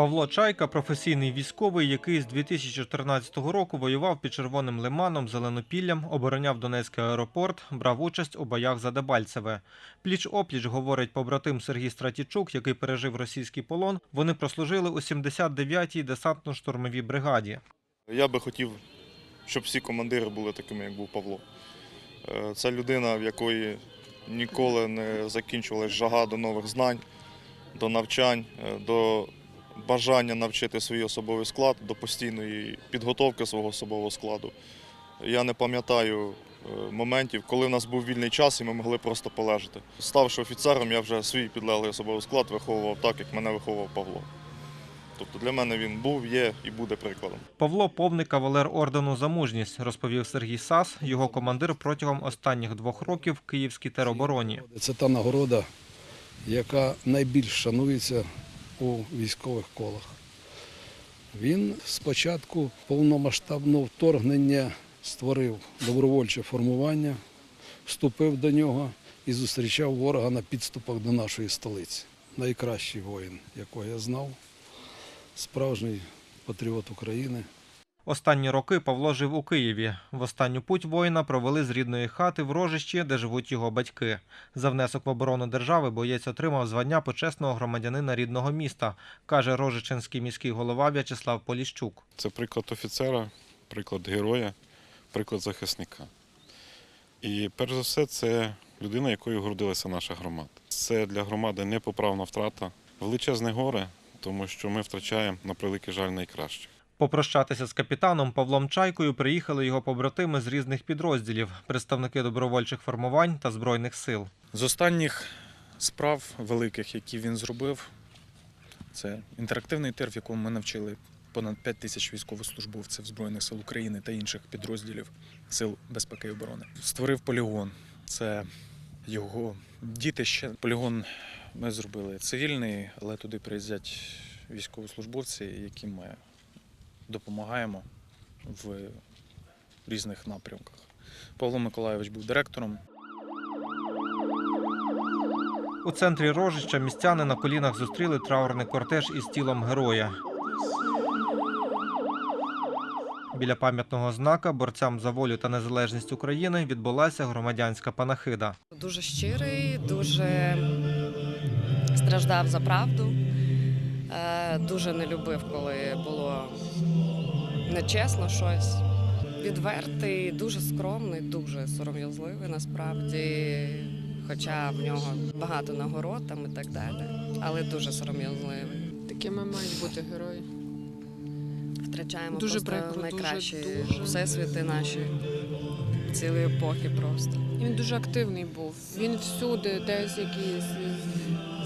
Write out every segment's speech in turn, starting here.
Павло Чайка професійний військовий, який з 2014 року воював під Червоним Лиманом, Зеленопіллям, обороняв Донецький аеропорт, брав участь у боях за Дебальцеве. Пліч опліч, говорить побратим Сергій Стратічук, який пережив російський полон. Вони прослужили у 79-й десантно-штурмовій бригаді. Я би хотів, щоб всі командири були такими, як був Павло. Е, Це людина, в якої ніколи не закінчувалась жага до нових знань, до навчань, е, до бажання навчити свій особовий склад, до постійної підготовки свого особового складу. Я не пам'ятаю е, моментів, коли в нас був вільний час і ми могли просто полежати. Ставши офіцером, я вже свій підлеглий особовий склад виховував так, як мене виховував Павло. Тобто для мене він був, є і буде прикладом. Павло повний кавалер ордену за мужність, розповів Сергій Сас, його командир протягом останніх двох років в Київській теробороні. Це та нагорода, яка найбільш шанується у військових колах. Він спочатку повномасштабного вторгнення створив добровольче формування, вступив до нього і зустрічав ворога на підступах до нашої столиці. Найкращий воїн, якого я знав, справжній патріот України. Останні роки Павло жив у Києві. В останню путь воїна провели з рідної хати в Рожищі, де живуть його батьки. За внесок в оборону держави боєць отримав звання почесного громадянина рідного міста, каже Рожичинський міський голова В'ячеслав Поліщук. Це приклад офіцера, приклад героя, приклад захисника. І перш за все, це людина, якою гордилася наша громада. Це для громади непоправна втрата, величезне горе, тому що ми втрачаємо на превеликий жаль найкращих. Попрощатися з капітаном Павлом Чайкою приїхали його побратими з різних підрозділів, представники добровольчих формувань та збройних сил. З останніх справ великих, які він зробив, це інтерактивний тир, в якому ми навчили понад 5 тисяч військовослужбовців Збройних сил України та інших підрозділів Сил безпеки і оборони. Створив полігон. Це його дітище. Полігон ми зробили цивільний, але туди приїздять військовослужбовці, яким ми допомагаємо в різних напрямках. Павло Миколайович був директором. У центрі Рожища містяни на колінах зустріли траурний кортеж із тілом героя. Біля пам'ятного знака борцям за волю та незалежність України відбулася громадянська панахида. Дуже щирий, дуже страждав за правду. Е, Дуже не любив, коли було нечесно щось. Відвертий, дуже скромний, дуже сором'язливий насправді. Хоча в нього багато нагород там і так далі, але дуже сором'язливий. Такими мають бути герої. Втрачаємо Дуже просто прикро, найкращі дуже. всесвіти наші цілої епохи просто. І Він дуже активний був. Він всюди, десь якісь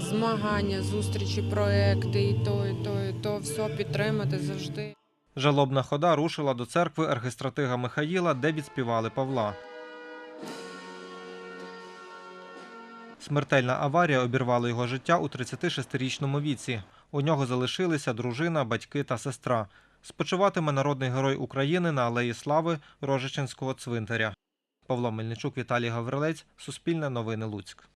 змагання, зустрічі, проекти, і то, і то, і то, все підтримати завжди. Жалобна хода рушила до церкви архистратига Михаїла, де відспівали Павла. Смертельна аварія обірвала його життя у 36-річному віці. У нього залишилися дружина, батьки та сестра. Спочиватиме народний герой України на Алеї Слави Рожичинського цвинтаря. Павло Мельничук, Віталій Гаврилець, Суспільне новини Луцьк.